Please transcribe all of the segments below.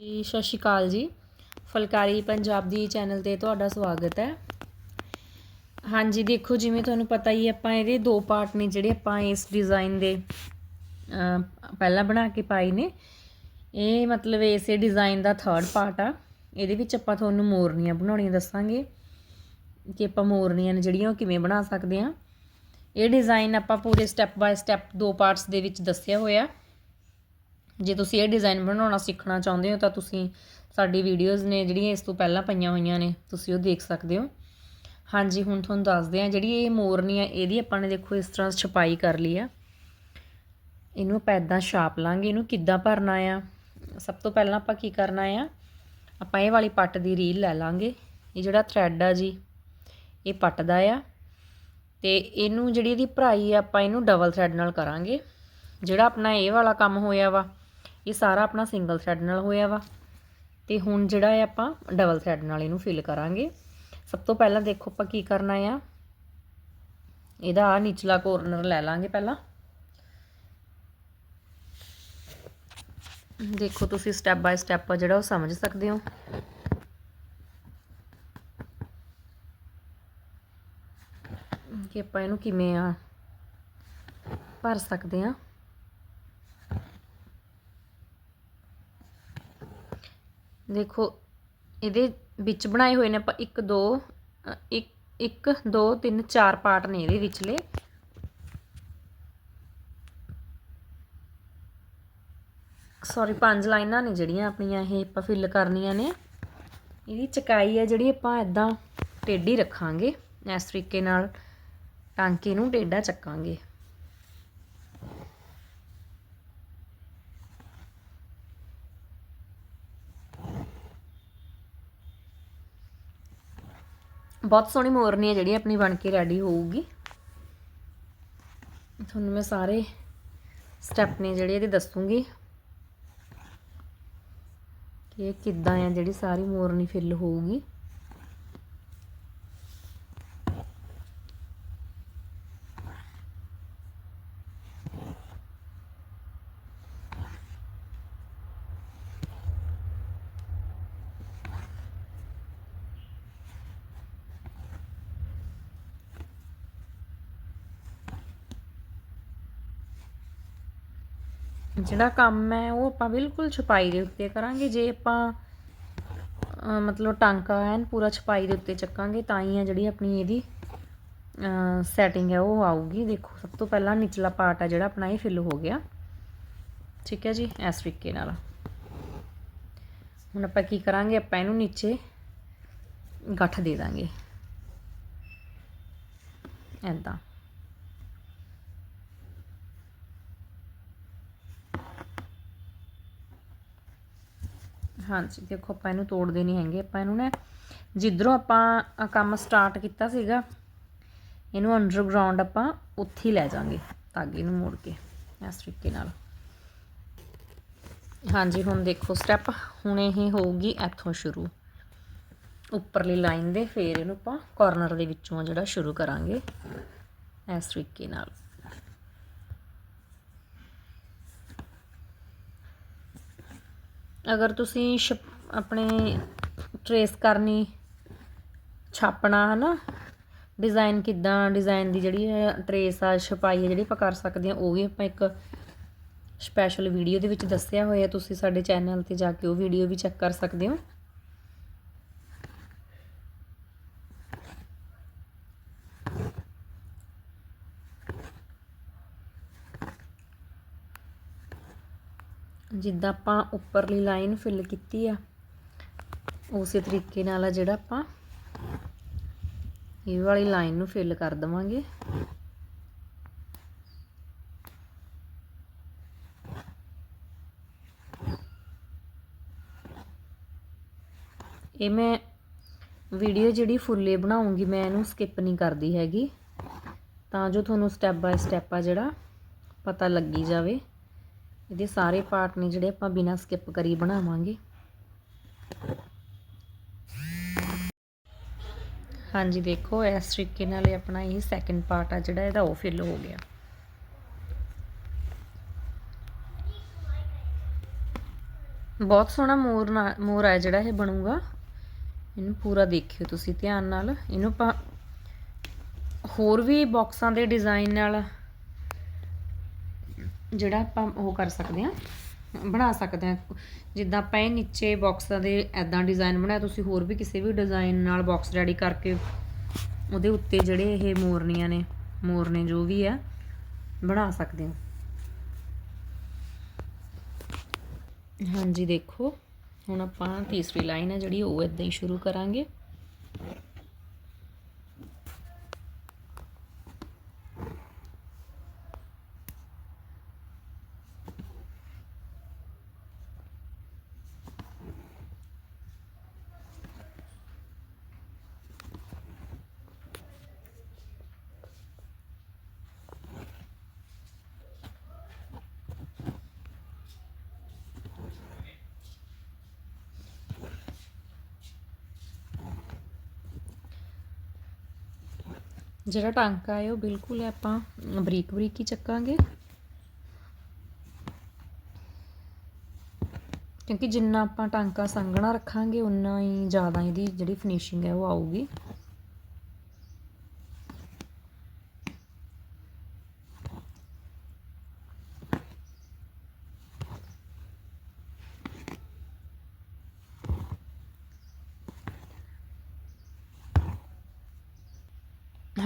ਸਤਿ ਸ਼੍ਰੀ ਅਕਾਲ ਜੀ। ਫਲਕਾਰੀ ਪੰਜਾਬ ਦੀ ਚੈਨਲ ਤੇ ਤੁਹਾਡਾ ਸਵਾਗਤ ਹੈ। ਹਾਂਜੀ ਦੇਖੋ ਜਿਵੇਂ ਤੁਹਾਨੂੰ ਪਤਾ ਹੀ ਹੈ, ਆਪਾਂ ਇਹਦੇ ਦੋ ਪਾਰਟ ਨੇ ਜਿਹੜੇ ਆਪਾਂ ਇਸ ਡਿਜ਼ਾਈਨ ਦੇ ਪਹਿਲਾਂ ਬਣਾ ਕੇ ਪਾਏ ਨੇ। ਇਹ ਮਤਲਬ ਇਸੇ ਡਿਜ਼ਾਈਨ ਦਾ ਥਰਡ ਪਾਰਟ ਆ। ਇਹਦੇ ਵਿੱਚ ਆਪਾਂ ਤੁਹਾਨੂੰ ਮੋਰਨੀਆਂ ਬਣਾਉਣੀਆਂ ਦੱਸਾਂਗੇ ਕਿ ਆਪਾਂ ਮੋਰਨੀਆਂ ਨੇ ਜਿਹੜੀਆਂ ਉਹ ਕਿਵੇਂ ਬਣਾ ਸਕਦੇ ਆ ਇਹ ਡਿਜ਼ਾਈਨ ਆਪਾਂ ਪੂਰੇ ਸਟੈਪ ਬਾਏ ਸਟੈਪ ਦੋ ਪਾਰਟਸ ਦੇ ਵਿੱਚ ਦੱਸਿਆ ਹੋਇਆ। ਜੇ ਤੁਸੀਂ ਇਹ ਡਿਜ਼ਾਈਨ ਬਣਾਉਣਾ ਸਿੱਖਣਾ ਚਾਹੁੰਦੇ ਹੋ, ਤਾਂ ਤੁਸੀਂ ਸਾਡੀ ਵੀਡੀਓਜ਼ ਨੇ ਜਿਹੜੀਆਂ ਇਸ ਤੋਂ ਪਹਿਲਾਂ ਪਈਆਂ ਹੋਈਆਂ ਨੇ, ਤੁਸੀਂ ਉਹ ਦੇਖ ਸਕਦੇ ਹੋ। ਹਾਂਜੀ, ਹੁਣ ਤੁਹਾਨੂੰ ਦੱਸਦੇ ਆ ਜਿਹੜੀ ਇਹ ਮੋਰਨੀ ਆ, ਇਹਦੀ ਆਪਾਂ ਨੇ ਦੇਖੋ ਇਸ ਤਰ੍ਹਾਂ ਛਪਾਈ ਕਰ ਲਈ ਆ। ਇਹਨੂੰ ਆਪਾਂ ਇੱਦਾਂ ਛਾਪ ਲਾਂਗੇ, ਇਹਨੂੰ ਕਿੱਦਾਂ ਭਰਨਾ ਆ? ਸਭ ਤੋਂ ਪਹਿਲਾਂ ਆਪਾਂ ਕੀ ਕਰਨਾ ਆ? ਆਪਾਂ ਇਹ ਵਾਲੀ ਪੱਟ ਦੀ ਰੀਲ ਲੈ ਲਾਂਗੇ। ਇਹ ਜਿਹੜਾ ਥ੍ਰੈਡ ਆ ਜੀ, ਇਹ ਪੱਟ ਦਾ ਆ। ਤੇ ਇਹਨੂੰ ਜਿਹੜੀ ਇਹਦੀ ਭਰਾਈ ਆ, ਆਪਾਂ ਇਹਨੂੰ ਡਬਲ ਥ੍ਰੈਡ ਨਾਲ ਕਰਾਂਗੇ। ਜਿਹੜਾ ਆਪਣਾ ਇਹ ਵਾਲਾ ਕੰਮ ਹੋਇਆ ਵਾ ਇਹ ਸਾਰਾ ਆਪਣਾ ਸਿੰਗਲ ਥਰੈਡ ਨਾਲ ਹੋਇਆ ਵਾ। ਤੇ ਹੁਣ ਜਿਹੜਾ ਹੈ ਆਪਾਂ ਡਬਲ ਥਰੈਡ ਨਾਲ ਇਹਨੂੰ ਫਿਲ ਕਰਾਂਗੇ। ਸਭ ਤੋਂ ਪਹਿਲਾਂ ਦੇਖੋ ਆਪਾਂ ਕੀ ਕਰਨਾ ਆ। ਇਹਦਾ ਆ ਨਿਚਲਾ ਕੋਰਨਰ ਲੈ ਲਾਂਗੇ ਪਹਿਲਾਂ। ਦੇਖੋ ਤੁਸੀਂ ਸਟੈਪ ਬਾਏ ਸਟੈਪ ਆ ਜਿਹੜਾ ਉਹ ਸਮਝ ਸਕਦੇ ਹੋ। ਕਿ ਆਪਾਂ ਇਹਨੂੰ ਕਿਵੇਂ ਆ ਭਰ ਸਕਦੇ ਆ। ਦੇਖੋ, ਇਹਦੇ ਵਿੱਚ ਬਣਾਏ ਹੋਏ ਨੇ ਆਪਾਂ 1 2 1 1 2 3 4 ਪਾਰਟ ਨੇ ਇਹਦੇ ਵਿਚਲੇ। ਸੌਰੀ ਪੰਜ ਲਾਈਨਾਂ ਨੇ ਜਿਹੜੀਆਂ ਆਪਣੀਆਂ ਇਹ ਆਪਾਂ ਫਿਲ ਕਰਨੀਆਂ ਨੇ। ਇਹਦੀ ਚਕਾਈ ਹੈ ਜਿਹੜੀ ਆਪਾਂ ਇਦਾਂ ਟੇਢੀ ਰੱਖਾਂਗੇ, ਇਸ ਤਰੀਕੇ ਨਾਲ ਟਾਂਕੇ ਨੂੰ ਟੇਢਾ ਚੱਕਾਂਗੇ। ਬਹੁਤ ਸੋਹਣੀ ਮੋਰਨੀ ਹੈ ਜਿਹੜੀ ਆਪਣੀ ਬਣ ਕੇ ਰੈਡੀ ਹੋਊਗੀ। ਤੁਹਾਨੂੰ ਮੈਂ ਸਾਰੇ ਸਟੈਪ ਨੇ ਜਿਹੜੇ ਇਹਦੇ ਦੱਸੂਗੀ ਕਿ ਇਹ ਕਿੱਦਾਂ ਆ ਜਿਹੜੀ ਸਾਰੀ ਮੋਰਨੀ ਫਿਲ ਹੋਊਗੀ। ਜਿਹੜਾ ਕੰਮ ਹੈ, ਉਹ ਆਪਾਂ ਬਿਲਕੁਲ ਛਪਾਈ ਦੇ ਉੱਤੇ ਕਰਾਂਗੇ। ਜੇ ਆਪਾਂ ਮਤਲਬ ਟਾਂਕਾ ਐਨ ਪੂਰਾ ਛਪਾਈ ਦੇ ਉੱਤੇ ਚੱਕਾਂਗੇ, ਤਾਂ ਹੀ ਆ ਜਿਹੜੀ ਆਪਣੀ ਇਹਦੀ ਸੈਟਿੰਗ ਹੈ, ਉਹ ਆਊਗੀ। ਦੇਖੋ, ਸਭ ਤੋਂ ਪਹਿਲਾਂ ਨਿਚਲਾ ਪਾਰਟ ਆ ਜਿਹੜਾ ਆਪਣਾ, ਇਹ ਫਿਲ ਹੋ ਗਿਆ। ਠੀਕ ਹੈ ਜੀ, ਇਸ ਤਰੀਕੇ ਨਾਲ। ਹੁਣ ਆਪਾਂ ਕੀ ਕਰਾਂਗੇ, ਆਪਾਂ ਇਹਨੂੰ ਨੀਚੇ ਗੱਠ ਦੇ ਦਾਂਗੇ। ਐਦਾਂ ਹਾਂਜੀ, ਦੇਖੋ ਆਪਾਂ ਇਹਨੂੰ ਤੋੜਦੇ ਨਹੀਂ ਹੈਗੇ, ਆਪਾਂ ਇਹਨੂੰ ਨਾ ਜਿੱਧਰੋਂ ਆਪਾਂ ਕੰਮ ਸਟਾਰਟ ਕੀਤਾ ਸੀਗਾ, ਇਹਨੂੰ ਅੰਡਰਗਰਾਉਂਡ ਆਪਾਂ ਉੱਥੇ ਹੀ ਲੈ ਜਾਾਂਗੇ ਤਾਗੇ ਨੂੰ ਮੋੜ ਕੇ, ਇਸ ਤਰੀਕੇ ਨਾਲ। ਹਾਂਜੀ, ਹੁਣ ਦੇਖੋ ਸਟੈਪ ਹੁਣ ਇਹ ਹੋਊਗੀ ਇੱਥੋਂ ਸ਼ੁਰੂ। ਉੱਪਰਲੀ ਲਾਈਨ ਦੇ, ਫੇਰ ਇਹਨੂੰ ਆਪਾਂ ਕਾਰਨਰ ਦੇ ਵਿੱਚੋਂ ਜਿਹੜਾ ਸ਼ੁਰੂ ਕਰਾਂਗੇ, ਇਸ ਤਰੀਕੇ ਨਾਲ। ਅਗਰ ਤੁਸੀਂ ਛਪ- ਆਪਣੇ ਟਰੇਸ ਕਰਨੀ, ਛਾਪਣਾ ਹਨਾ ਡਿਜ਼ਾਈਨ ਕਿੱਦਾਂ ਡਿਜ਼ਾਈਨ ਦੀ ਜਿਹੜੀ ਟਰੇਸ ਆ, ਛਪਾਈ ਹੈ ਜਿਹੜੀ ਆਪਾਂ ਕਰ ਸਕਦੇ ਹਾਂ ਉਹ ਵੀ ਆਪਾਂ ਇੱਕ ਸਪੈਸ਼ਲ ਵੀਡੀਓ ਦੇ ਵਿੱਚ ਦੱਸਿਆ ਹੋਇਆ, ਤੁਸੀਂ ਸਾਡੇ ਚੈਨਲ ਤੇ ਜਾ ਕੇ ਉਹ ਵੀਡੀਓ ਵੀ ਚੈੱਕ ਕਰ ਸਕਦੇ ਹੋ। ਜਿੱਦਾਂ ਆਪਾਂ ਉੱਪਰਲੀ ਲਾਈਨ ਫਿਲ ਕੀਤੀ ਆ, ਉਸੇ ਤਰੀਕੇ ਨਾਲ ਆ ਜਿਹੜਾ ਆਪਾਂ ਇਹ ਵਾਲੀ ਲਾਈਨ ਨੂੰ ਫਿਲ ਕਰ ਦਵਾਂਗੇ। ਇਹ ਮੈਂ ਵੀਡੀਓ ਜਿਹੜੀ ਫੁੱਲੇ ਬਣਾਉਂਗੀ, ਮੈਂ ਇਹਨੂੰ ਸਕਿਪ ਨਹੀਂ ਕਰਦੀ ਹੈਗੀ। ਤਾਂ ਜੋ ਤੁਹਾਨੂੰ ਸਟੈਪ ਬਾਏ ਸਟੈਪ ਆ ਜਿਹੜਾ ਪਤਾ ਲੱਗੀ ਜਾਵੇ। ਇਹਦੇ ਸਾਰੇ ਪਾਰਟ ਨੇ ਜਿਹੜੇ ਆਪਾਂ ਬਿਨਾਂ ਸਕਿਪ ਕਰੀ ਬਣਾਵਾਂਗੇ। ਹਾਂਜੀ, ਦੇਖੋ, ਇਸ ਤਰੀਕੇ ਨਾਲ ਇਹ ਆਪਣਾ ਇਹ ਸੈਕੰਡ ਪਾਰਟ ਆ ਜਿਹੜਾ ਇਹਦਾ ਉਹ ਫਿਲ ਹੋ ਗਿਆ। ਬਹੁਤ ਸੋਹਣਾ ਮੋਰ ਨਾ, ਮੋਰ ਆ ਜਿਹੜਾ ਇਹ ਬਣੂਗਾ। ਇਹਨੂੰ ਪੂਰਾ ਦੇਖਿਓ ਤੁਸੀਂ ਧਿਆਨ ਨਾਲ। ਇਹਨੂੰ ਆਪਾਂ ਹੋਰ ਵੀ ਬਾਕਸਾਂ ਦੇ ਡਿਜ਼ਾਈਨ ਨਾਲ ਜਿਹੜਾ ਆਪਾਂ ਉਹ ਕਰ ਸਕਦੇ ਹਾਂ, ਬਣਾ ਸਕਦੇ ਹਾਂ। ਜਿੱਦਾਂ ਆਪਾਂ ਇਹ ਨੀਚੇ ਬਾਕਸਾਂ ਦੇ ਐਦਾਂ ਡਿਜ਼ਾਈਨ ਬਣਾਇਆ, ਤੁਸੀਂ ਹੋਰ ਵੀ ਕਿਸੇ ਵੀ ਡਿਜ਼ਾਈਨ ਨਾਲ ਬਾਕਸ ਰੈਡੀ ਕਰਕੇ ਉਹਦੇ ਉੱਤੇ ਜਿਹੜੇ ਇਹ ਮੋਰਨੀਆਂ ਨੇ, ਮੋਰਨੇ ਜੋ ਵੀ ਆ, ਬਣਾ ਸਕਦੇ ਹੋ। ਹਾਂਜੀ, ਦੇਖੋ, ਹੁਣ ਆਪਾਂ ਤੀਸਰੀ ਲਾਈਨ ਹੈ ਜਿਹੜੀ, ਉਹ ਇਦਾਂ ਹੀ ਸ਼ੁਰੂ ਕਰਾਂਗੇ। ਜਿਹੜਾ ਟਾਂਕਾ ਹੈ ਉਹ ਬਿਲਕੁਲ ਆਪਾਂ ਬਰੀਕ ਬਰੀਕ ਹੀ ਚੱਕਾਂਗੇ। ਕਿਉਂਕਿ ਜਿੰਨਾ ਆਪਾਂ ਟਾਂਕਾ ਸੰਘਣਾ ਰੱਖਾਂਗੇ ਉਨਾ ਹੀ ਜ਼ਿਆਦਾ ਇਹਦੀ ਜਿਹੜੀ ਫਿਨਿਸ਼ਿੰਗ ਹੈ ਉਹ ਆਊਗੀ।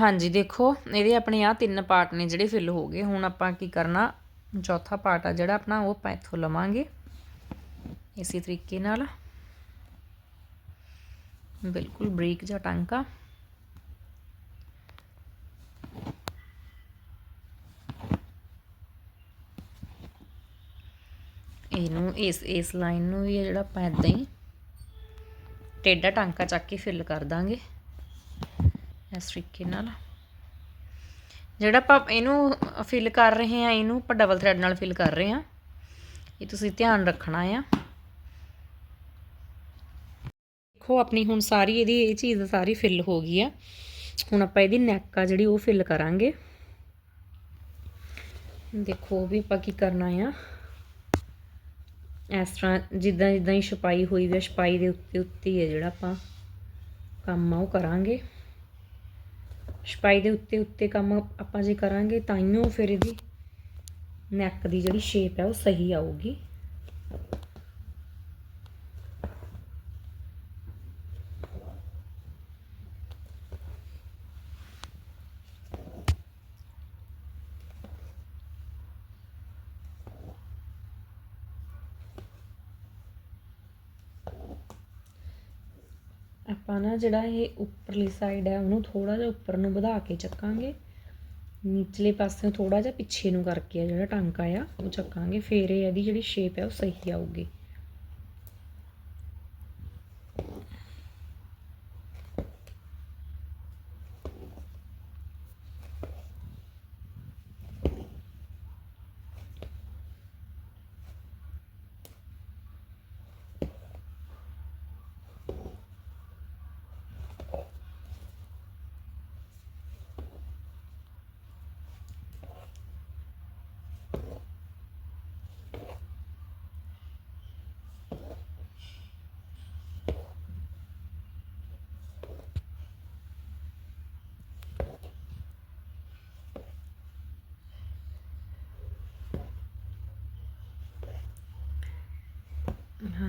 ਹਾਂਜੀ, ਦੇਖੋ, ਇਹਦੇ ਆਪਣੇ ਆ ਤਿੰਨ ਪਾਰਟ ਨੇ ਜਿਹੜੇ ਫਿਲ ਹੋ ਗਏ। ਹੁਣ ਆਪਾਂ ਕੀ ਕਰਨਾ, ਚੌਥਾ ਪਾਰਟ ਆ ਜਿਹੜਾ ਆਪਣਾ, ਉਹ ਆਪਾਂ ਇੱਥੋਂ ਲਵਾਂਗੇ। ਇਸੇ ਤਰੀਕੇ ਨਾਲ। ਬਿਲਕੁਲ ਬਰੀਕ ਜਿਹਾ ਟਾਂਕਾ। ਇਹਨੂੰ, ਇਸ ਇਸ ਲਾਈਨ ਨੂੰ ਵੀ ਜਿਹੜਾ ਆਪਾਂ ਇਦਾਂ ਹੀ ਟੇਡਾ ਟਾਂਕਾ ਚੱਕ ਕੇ ਫਿਲ ਕਰ ਦਾਂਗੇ। ਇਸ ਤਰੀਕੇ ਨਾਲ। ਜਿਹੜਾ ਆਪਾਂ ਇਹਨੂੰ ਫਿਲ ਕਰ ਰਹੇ ਆ ਇਹਨੂੰ ਆਪਾਂ ਡਬਲ ਥ੍ਰੈਡ ਨਾਲ ਫਿਲ ਕਰ ਰਹੇ ਆ ਇਹ ਤੁਸੀਂ ਧਿਆਨ ਰੱਖਣਾ ਆ। ਦੇਖੋ, ਆਪਣੀ ਹੁਣ ਸਾਰੀ ਇਹਦੀ ਇਹ ਚੀਜ਼ ਸਾਰੀ ਫਿਲ ਹੋ ਗਈ ਆ। ਹੁਣ ਆਪਾਂ ਇਹਦੀ ਨੈਕ ਆ ਜਿਹੜੀ, ਉਹ ਫਿਲ ਕਰਾਂਗੇ। ਦੇਖੋ ਵੀ ਆਪਾਂ ਕੀ ਕਰਨਾ ਆ। ਇਸ ਤਰ੍ਹਾਂ ਜਿੱਦਾਂ ਜਿੱਦਾਂ ਹੀ ਛਪਾਈ ਹੋਈ ਵੀ ਛਪਾਈ ਦੇ ਉੱਤੇ ਉੱਤੇ ਹੀ ਹੈ ਜਿਹੜਾ ਆਪਾਂ ਕੰਮ ਆ, ਉਹ ਕਰਾਂਗੇ। ਛਪਾਈ ਦੇ ਉੱਤੇ ਉੱਤੇ ਕੰਮ ਆਪਾਂ ਜੇ ਕਰਾਂਗੇ ਤਾਂ ਹੀ ਉਹ ਫਿਰ ਇਹਦੀ ਨੈਕ ਦੀ ਜਿਹੜੀ ਸ਼ੇਪ ਹੈ ਉਹ ਸਹੀ ਆਊਗੀ। ਆਪਾਂ ਨਾ ਜਿਹੜਾ ਇਹ ਉੱਪਰਲੀ ਸਾਈਡ ਹੈ, ਉਹਨੂੰ ਥੋੜਾ ਜਿਹਾ ਉੱਪਰ ਨੂੰ ਵਧਾ ਕੇ ਚੱਕਾਂਗੇ। ਨੀਚਲੇ ਪਾਸੇ ਥੋੜਾ ਜਿਹਾ ਪਿੱਛੇ ਨੂੰ ਕਰਕੇ ਆ ਜਿਹੜਾ ਟਾਂਕਾ ਆ, ਉਹ ਚੱਕਾਂਗੇ। ਫੇਰ ਇਹ ਇਹਦੀ ਜਿਹੜੀ ਸ਼ੇਪ ਹੈ, ਉਹ ਸਹੀ ਆਊਗੀ।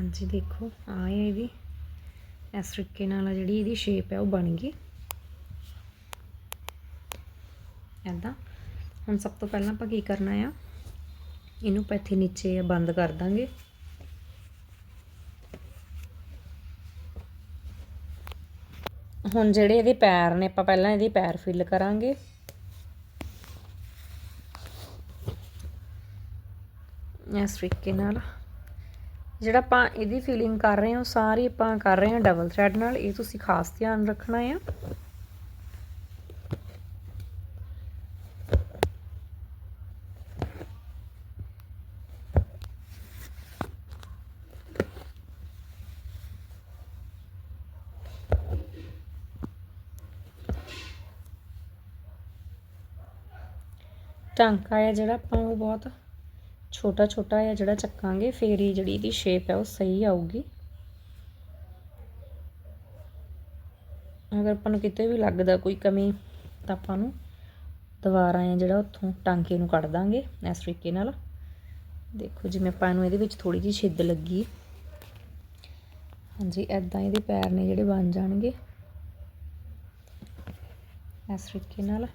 ਹਾਂਜੀ, ਦੇਖੋ ਆ ਹੈ ਇਹਦੀ। ਇਸ ਤਰੀਕੇ ਨਾਲ ਜਿਹੜੀ ਇਹਦੀ ਸ਼ੇਪ ਹੈ ਉਹ ਬਣ ਗਈ। ਐਦਾਂ ਹੁਣ ਸਭ ਤੋਂ ਪਹਿਲਾਂ ਆਪਾਂ ਕੀ ਕਰਨਾ ਆ? ਇਹਨੂੰ ਪੈਥੇ ਨੀਚੇ ਬੰਦ ਕਰ ਦਾਂਗੇ। ਹੁਣ ਜਿਹੜੇ ਇਹਦੇ ਪੈਰ ਨੇ, ਆਪਾਂ ਪਹਿਲਾਂ ਇਹਦੇ ਪੈਰ ਫਿਲ ਕਰਾਂਗੇ। ਇਸ ਤਰੀਕੇ ਨਾਲ। ਜਿਹੜਾ ਆਪਾਂ ਇਹਦੀ ਫੀਲਿੰਗ ਕਰ ਰਹੇ ਹਾਂ ਸਾਰੀ ਆਪਾਂ ਕਰ ਰਹੇ ਹਾਂ ਡਬਲ ਥ੍ਰੈਡ ਨਾਲ। ਇਹ ਤੁਸੀਂ ਖਾਸ ਧਿਆਨ ਰੱਖਣਾ ਆ। ਟਾਂਕਾ ਹੈ ਜਿਹੜਾ ਆਪਾਂ, ਉਹ ਬਹੁਤ ਛੋਟਾ ਛੋਟਾ ਆ ਜਿਹੜਾ ਚੱਕਾਂਗੇ, ਫੇਰ ਹੀ ਜਿਹੜੀ ਇਹਦੀ ਸ਼ੇਪ ਹੈ ਉਹ ਸਹੀ ਆਊਗੀ। ਅਗਰ ਆਪਾਂ ਨੂੰ ਕਿਤੇ ਵੀ ਲੱਗਦਾ ਕੋਈ ਕਮੀ, ਤਾਂ ਆਪਾਂ ਨੂੰ ਦੁਬਾਰਾ ਆ ਜਿਹੜਾ ਉੱਥੋਂ ਟਾਂਕੇ ਨੂੰ ਕੱਢ ਦਾਂਗੇ, ਇਸ ਤਰੀਕੇ ਨਾਲ। ਦੇਖੋ ਜਿਵੇਂ ਆਪਾਂ ਨੂੰ ਇਹਦੇ ਵਿੱਚ ਥੋੜੀ ਜਿਹੀ ਛਿੱਦ ਲੱਗੀ। ਹਾਂਜੀ ਐਦਾਂ ਇਹਦੇ ਪੈਰ ਨੇ ਜਿਹੜੇ ਬਣ ਜਾਣਗੇ। ਇਸ ਤਰੀਕੇ ਨਾਲ।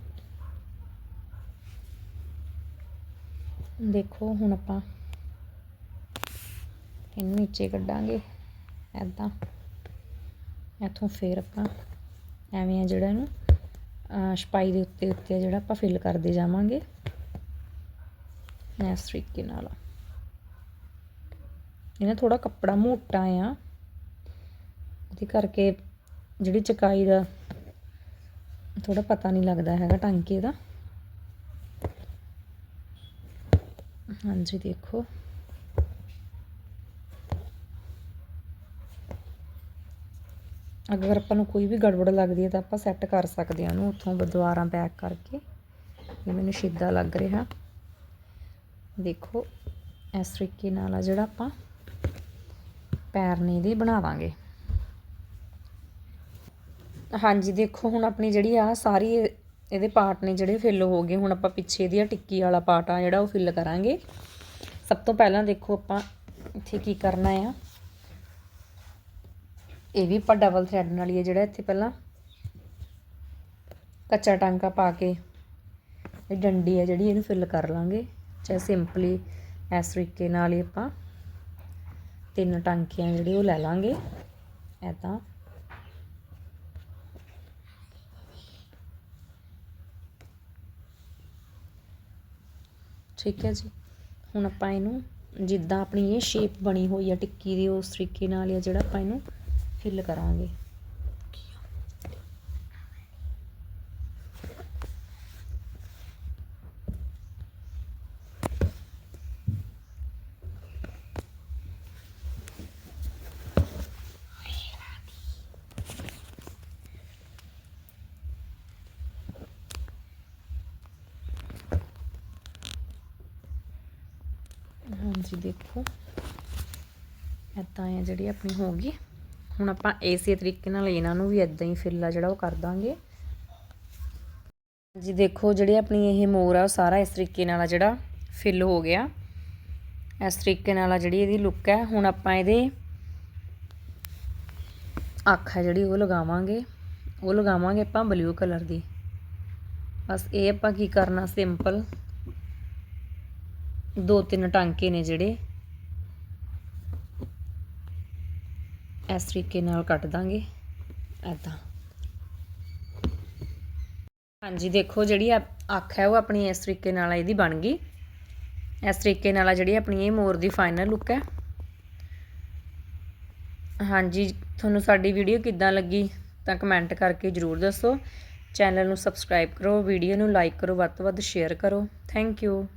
ਦੇਖੋ ਹੁਣ ਆਪਾਂ ਇਹਨੂੰ ਨੀਚੇ ਕੱਢਾਂਗੇ ਐਦਾਂ ਇੱਥੋਂ ਫੇਰ ਆਪਾਂ ਐਵੇਂ ਆ ਜਿਹੜਾ ਇਹਨੂੰ ਛਪਾਈ ਦੇ ਉੱਤੇ ਉੱਤੇ ਜਿਹੜਾ ਆਪਾਂ ਫਿਲ ਕਰਦੇ ਜਾਵਾਂਗੇ। ਇਸ ਤਰੀਕੇ ਨਾਲ। ਇਹਨਾਂ ਥੋੜਾ ਕੱਪੜਾ ਮੋਟਾ ਆ। ਉਹਦੇ ਕਰਕੇ ਜਿਹੜੀ ਚਕਾਈ ਦਾ ਥੋੜਾ ਪਤਾ ਨਹੀਂ ਲੱਗਦਾ ਹੈਗਾ ਟਾਂਕੇ ਦਾ। ਹਾਂਜੀ, ਦੇਖੋ। ਅਗਰ ਆਪਾਂ ਨੂੰ ਕੋਈ ਵੀ ਗੜਬੜ ਲੱਗਦੀ ਹੈ ਤਾਂ ਆਪਾਂ ਸੈੱਟ ਕਰ ਸਕਦੇ ਹਾਂ ਉਹਨੂੰ ਉੱਥੋਂ ਦੁਬਾਰਾ ਬੈਕ ਕਰਕੇ। ਇਹ ਮੈਨੂੰ ਸਿੱਧਾ ਲੱਗ ਰਿਹਾ। ਦੇਖੋ, ਇਸ ਤਰੀਕੇ ਨਾਲ ਆ ਜਿਹੜਾ ਆਪਾਂ ਪੈਰ ਨੇ ਇਹਦੇ ਬਣਾਵਾਂਗੇ। ਹਾਂਜੀ, ਦੇਖੋ, ਹੁਣ ਆਪਣੀ ਜਿਹੜੀ ਆ ਸਾਰੀ ਇਹਦੇ ਪਾਰਟ ਨੇ ਜਿਹੜੇ ਫਿਲ ਹੋ ਗਏ, ਹੁਣ ਆਪਾਂ ਪਿੱਛੇ ਦੀ ਟਿੱਕੀ ਵਾਲਾ ਪਾਰਟ ਆ ਜਿਹੜਾ ਉਹ ਫਿਲ ਕਰਾਂਗੇ। ਸਭ ਤੋਂ ਪਹਿਲਾਂ ਦੇਖੋ ਆਪਾਂ ਇੱਥੇ ਕੀ ਕਰਨਾ ਆ। ਇਹ ਵੀ ਆਪਾਂ ਡਬਲ ਥ੍ਰੈਡ ਨਾਲ ਹੀ ਹੈ ਜਿਹੜਾ ਇੱਥੇ ਪਹਿਲਾਂ ਕੱਚਾ ਟਾਂਕਾ ਪਾ ਕੇ, ਇਹ ਡੰਡੀ ਹੈ ਜਿਹੜੀ ਇਹਨੂੰ ਫਿਲ ਕਰ ਲਾਂਗੇ। ਚਾਹੇ ਸਿੰਪਲੀ ਇਸ ਤਰੀਕੇ ਨਾਲ ਹੀ ਆਪਾਂ ਤਿੰਨ ਟਾਂਕੀਆਂ ਜਿਹੜੇ ਉਹ ਲੈ ਲਾਂਗੇ। ਤਾਂ ਠੀਕ ਹੈ ਜੀ। ਹੁਣ ਆਪਾਂ ਇਹਨੂੰ ਜਿੱਦਾਂ ਆਪਣੀ ਇਹ ਸ਼ੇਪ ਬਣੀ ਹੋਈ ਆ ਟਿੱਕੀ ਦੀ, ਉਸ ਤਰੀਕੇ ਨਾਲ ਹੀ ਜਿਹੜਾ ਆਪਾਂ ਇਹਨੂੰ ਫਿਲ ਕਰਾਂਗੇ। ਜੀ ਦੇਖੋ। ਇੱਦਾਂ ਆ ਜਿਹੜੀ ਆਪਣੀ ਹੋ ਗਈ। ਹੁਣ ਆਪਾਂ ਇਸੇ ਤਰੀਕੇ ਨਾਲ ਇਹਨਾਂ ਨੂੰ ਵੀ ਇਦਾਂ ਹੀ ਫਿੱਲ ਆ ਜਿਹੜਾ ਉਹ ਕਰ ਦਾਂਗੇ। ਜੀ ਦੇਖੋ ਜਿਹੜੀ ਆਪਣੀ ਇਹ ਮੋਰ ਆ, ਉਹ ਸਾਰਾ ਇਸ ਤਰੀਕੇ ਨਾਲ ਜਿਹੜਾ ਫਿਲ ਹੋ ਗਿਆ। ਇਸ ਤਰੀਕੇ ਨਾਲ ਜਿਹੜੀ ਇਹਦੀ ਲੁੱਕ ਹੈ ਹੁਣ ਆਪਾਂ ਇਹਦੇ ਅੱਖ ਹੈ ਜਿਹੜੀ ਉਹ ਲਗਾਵਾਂਗੇ। ਉਹ ਲਗਾਵਾਂਗੇ ਆਪਾਂ ਬਲੂ ਕਲਰ ਦੀ। ਬਸ ਇਹ ਆਪਾਂ ਕੀ ਕਰਨਾ ਸਿੰਪਲ ਦੋ ਤਿੰਨ ਟਾਂਕੇ ਨੇ ਜਿਹੜੇ। ਇਸ ਤਰੀਕੇ ਨਾਲ ਕੱਟ ਦਾਂਗੇ। ਐਦਾਂ ਹਾਂਜੀ, ਦੇਖੋ ਜਿਹੜੀ ਆ- ਅੱਖ ਹੈ, ਉਹ ਆਪਣੀ ਇਸ ਤਰੀਕੇ ਨਾਲ ਇਹਦੀ ਬਣ ਗਈ। ਇਸ ਤਰੀਕੇ ਨਾਲ ਜਿਹੜੀ ਆਪਣੀ ਇਹ ਮੋਰ ਦੀ ਫਾਈਨਲ ਲੁੱਕ ਹੈ। ਹਾਂਜੀ, ਤੁਹਾਨੂੰ ਸਾਡੀ ਵੀਡੀਓ ਕਿੱਦਾਂ ਲੱਗੀ ਤਾਂ ਕਮੈਂਟ ਕਰਕੇ ਜਰੂਰ ਦੱਸੋ। ਚੈਨਲ ਨੂੰ ਸਬਸਕ੍ਰਾਈਬ ਕਰੋ ਵੀਡੀਓ ਨੂੰ ਲਾਈਕ ਕਰੋ, ਵੱਧ ਤੋਂ ਵੱਧ ਸ਼ੇਅਰ ਕਰੋ। Thank you